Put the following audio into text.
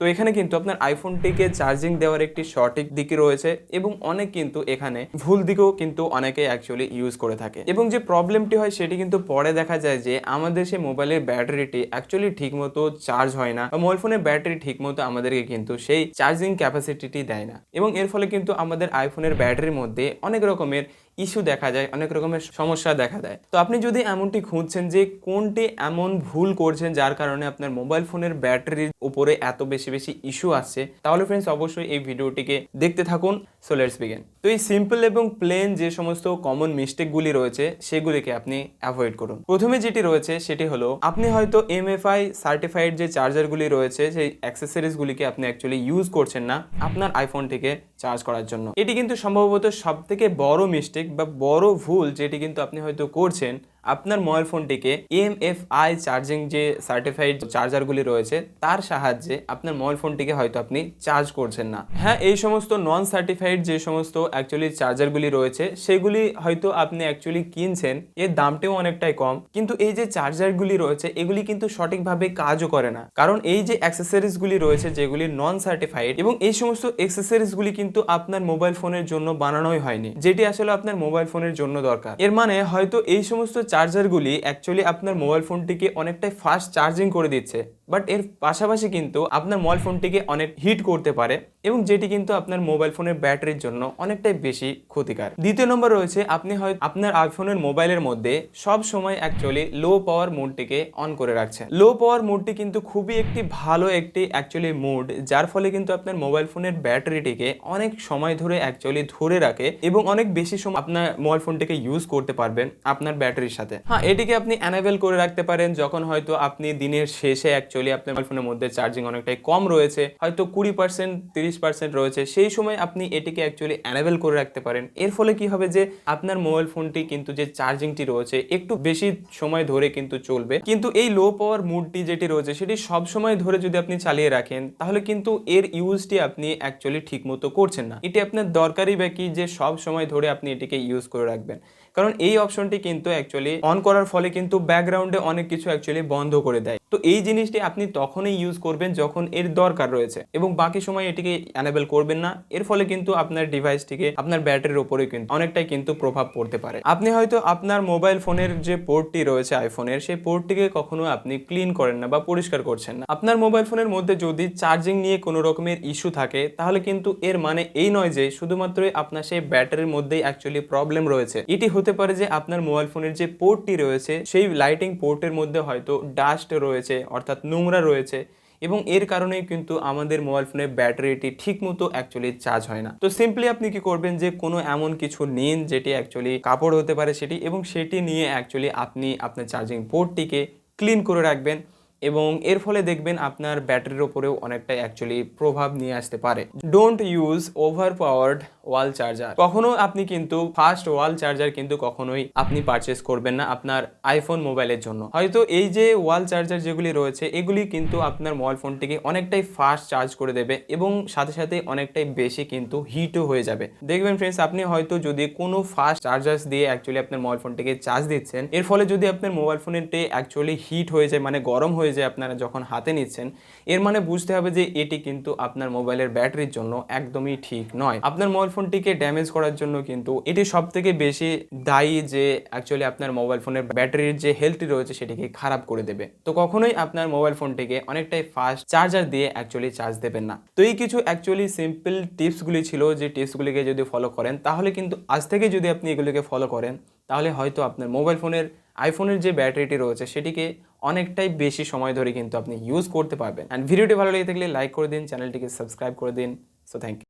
তো এখানে কিন্তু আপনার আইফোনটিকে চার্জিং দেওয়ার একটি সঠিক দিকই রয়েছে এবং অনেক কিন্তু এখানে ভুল দিকেও কিন্তু অনেকে অ্যাকচুয়ালি ইউজ করে থাকে। এবং যে প্রবলেমটি হয় সেটি কিন্তু পরে দেখা যায় যে আমাদের সেই মোবাইলের ব্যাটারিটি অ্যাকচুয়ালি ঠিকমতো চার্জ হয় না বা মোবাইল ফোনের ব্যাটারি ঠিকমতো আমাদেরকে কিন্তু সেই চার্জিং ক্যাপাসিটিটি দেয় না। এবং এর ফলে কিন্তু আমাদের আইফোনের ব্যাটারির মধ্যে অনেক রকমের ইস্যু দেখা যায়, অনেক রকমের সমস্যা দেখা দেয়। তো আপনি যদি এমনটি খুঁজছেন যে কোনটি এমন ভুল করছেন যার কারণে আপনার মোবাইল ফোনের ব্যাটারির উপরে এত বেশি বেশি ইস্যু আসছে, তাহলে ফ্রেন্ডস অবশ্যই এই ভিডিওটিকে দেখতে থাকুন। সো লেটস বিগেন তো এই সিম্পল এবং প্লেন যে সমস্ত কমন মিস্টেকগুলি রয়েছে, সেগুলিকে আপনি অ্যাভয়েড করুন। প্রথমে যেটি রয়েছে, সেটি হলো আপনি হয়তো এমএফআই সার্টিফাইড যে চার্জারগুলি রয়েছে, সেই অ্যাক্সেসরিজগুলিকে আপনি অ্যাকচুয়ালি ইউজ করছেন না আপনার আইফোনটিকে চার্জ করার জন্য। এটি কিন্তু সম্ভবত সব থেকে বড় মিস্টেক বা বড় ভুল যেটি কিন্তু আপনি হয়তো করছেন আপনার মোবাইল ফোনটিকে এমএফআই চার্জিং যে সার্টিফাইড চার্জারগুলি রয়েছে, তার সাহায্যে আপনার মোবাইল ফোনটিকে হয়তো আপনি চার্জ করছেন না। হ্যাঁ এই সমস্ত নন সার্টিফাইড যে সমস্ত অ্যাকচুয়ালি চার্জারগুলি রয়েছে, সেগুলি হয়তো আপনি অ্যাকচুয়ালি কিনছেন, এর দামটাও অনেকটাই কম। কিন্তু এই যে চার্জারগুলি রয়েছে, এগুলি কিন্তু সঠিকভাবে কাজও করে না। কারণ এই যে অ্যাক্সেসরিজগুলি রয়েছে, যেগুলি নন সার্টিফাইড এবং এই সমস্ত অ্যাক্সেসরিজগুলি কিন্তু আপনার মোবাইল ফোনের জন্য বানানোই হয়নি, যেটি আসলে আপনার মোবাইল ফোনের জন্য দরকার। এর মানে হয়তো এই সমস্ত চার্জারগুলি অ্যাকচুয়ালি আপনার মোবাইল ফোনটিকে অনেকটাই ফাস্ট চার্জিং করে দিচ্ছে। বাট এর পাশাপাশি কিন্তু আপনার মোবাইল ফোনটিকে অনেক হিট করতে পারে এবং যেটি কিন্তু আপনার মোবাইল ফোনের ব্যাটারির জন্য অনেকটাই বেশি ক্ষতিকার দ্বিতীয় নম্বর রয়েছে, আপনি হয়তো আপনার আইফোনের মোবাইলের মধ্যে সব সময় অ্যাকচুয়ালি লো পাওয়ার মোডটিকে অন করে রাখছেন। লো পাওয়ার মোডটি কিন্তু খুবই একটি ভালো একটি অ্যাকচুয়ালি মোড যার ফলে কিন্তু আপনার মোবাইল ফোনের ব্যাটারিটিকে অনেক সময় ধরে অ্যাকচুয়ালি ধরে রাখে এবং অনেক বেশি সময় আপনার মোবাইল ফোনটিকে ইউজ করতে পারবেন আপনার ব্যাটারির সাথে। হ্যাঁ এটিকে আপনি অ্যানাবেল করে রাখতে পারেন যখন হয়তো আপনি দিনের শেষে অ্যাকচুয়ালি আপনার মোবাইল ফোনের মধ্যে চার্জিং অনেকটাই কম রয়েছে, হয়তো কুড়ি পার্সেন্ট তিরিশ পার্সেন্ট রয়েছে, সেই সময় আপনি এটিকে অ্যাকচুয়ালি অ্যানাবেল করে রাখতে পারেন। এর ফলে কি হবে যে আপনার মোবাইল ফোনটি কিন্তু যে চার্জিংটি রয়েছে একটু বেশি সময় ধরে কিন্তু চলবে। কিন্তু এই লো পাওয়ার মুডটি যেটি রয়েছে সেটি সব সময় ধরে যদি আপনি চালিয়ে রাখেন, তাহলে কিন্তু এর ইউজটি আপনি অ্যাকচুয়ালি ঠিক মতো করছেন না। এটি আপনার দরকারি বা কি যে সব সময় ধরে আপনি এটিকে ইউজ করে রাখবেন। কারণ এই অপশনটি কিন্তু অ্যাকচুয়ালি অন করার ফলে কিন্তু ব্যাকগ্রাউন্ডে অনেক কিছু অ্যাকচুয়ালি বন্ধ করে দেয়। তো এই জিনিসটি আপনি তখনই ইউজ করবেন যখন এর দরকার রয়েছে এবং বাকি সময় এটিকে অ্যানেবল করবেন না। এর ফলে কিন্তু আপনার ডিভাইসটিকে আপনার ব্যাটারির উপরে কিন্তু অনেকটাই কিন্তু প্রভাব পড়তে পারে। আপনি হয়তো আপনার মোবাইল ফোনের যে পোর্টটি রয়েছে আইফোনের সেই পোর্টটিকে কখনো আপনি ক্লিন করেন না বা পরিষ্কার করছেন না। আপনার মোবাইল ফোনের মধ্যে যদি চার্জিং নিয়ে কোনো রকমের ইস্যু থাকে, তাহলে কিন্তু এর মানে এই নয় যে শুধুমাত্রই আপনার সেই ব্যাটারির মধ্যেই অ্যাকচুয়ালি প্রবলেম রয়েছে। এটি হতে পারে যে আপনার মোবাইল ফোনের যে পোর্টটি রয়েছে, সেই লাইটিং পোর্টের মধ্যে হয়তো ডাস্ট রয়েছে অর্থাৎ নোংরা রয়েছে এবং এর কারণেই কিন্তু আমাদের মোবাইল ফোনের ব্যাটারিটি ঠিকমতো অ্যাকচুয়ালি চার্জ হয় না। তো সিম্পলি আপনি কি করবেন যে কোনো এমন কিছু নিন যেটি অ্যাকচুয়ালি কাপড় হতে পারে সেটি এবং সেটি নিয়ে অ্যাকচুয়ালি আপনি আপনার চার্জিং পোর্টটিকে ক্লিন করে রাখবেন। এবং এর ফলে দেখবেন আপনার ব্যাটারির ওপরেও অনেকটাই অ্যাকচুয়ালি প্রভাব নিয়ে আসতে পারে। Don't use overpowered wall charger কখনো আপনি কিন্তু ফাস্ট ওয়াল চার্জার কিন্তু কখনোই আপনি পারচেস করবেন না আপনার আইফোন মোবাইলের জন্য। হয়তো এই যে ওয়াল চার্জার যেগুলি রয়েছে, এগুলি কিন্তু আপনার মোবাইল ফোনটিকে অনেকটাই ফাস্ট চার্জ করে দেবে এবং সাথে সাথে অনেকটাই বেশি কিন্তু হিটও হয়ে যাবে। দেখবেন ফ্রেন্ডস আপনি হয়তো যদি কোনো ফাস্ট চার্জার্স দিয়ে অ্যাকচুয়ালি আপনার মোবাইল ফোনটিকে চার্জ দিচ্ছেন, এর ফলে যদি আপনার মোবাইল ফোনটি অ্যাকচুয়ালি হিট হয়ে যায় মানে গরম হয়ে যায় আপনারা যখন হাতে নিচ্ছেন, এর মানে বুঝতে হবে যে এটি কিন্তু আপনার মোবাইলের ব্যাটারির জন্য একদমই ঠিক নয়। আপনার মোবাইল ফোনটিকে ড্যামেজ করার জন্য কিন্তু এটি সব থেকে বেশি দায়ী যে অ্যাকচুয়ালি আপনার মোবাইল ফোনের ব্যাটারির যে হেলথটি রয়েছে সেটিকে খারাপ করে দেবে। তো কখনোই আপনার মোবাইল ফোনটিকে অনেকটাই ফাস্ট চার্জার দিয়ে অ্যাকচুয়ালি চার্জ দেবেন না। তো এই কিছু অ্যাকচুয়ালি সিম্পল টিপসগুলি ছিল যে টিপসগুলিকে যদি ফলো করেন, তাহলে কিন্তু আজ থেকে যদি আপনি এগুলিকে ফলো করেন, তাহলে হয়তো আপনার মোবাইল ফোনের আইফোনের যে ব্যাটারিটি রয়েছে, সেটিকে অনেকটাই বেশি সময় ধরে কিন্তু আপনি ইউজ করতে পারবেন। অ্যান্ড ভিডিওটি ভালো লেগে থাকলে লাইক করে দিন চ্যানেলটিকে সাবস্ক্রাইব করে দিন। So thank you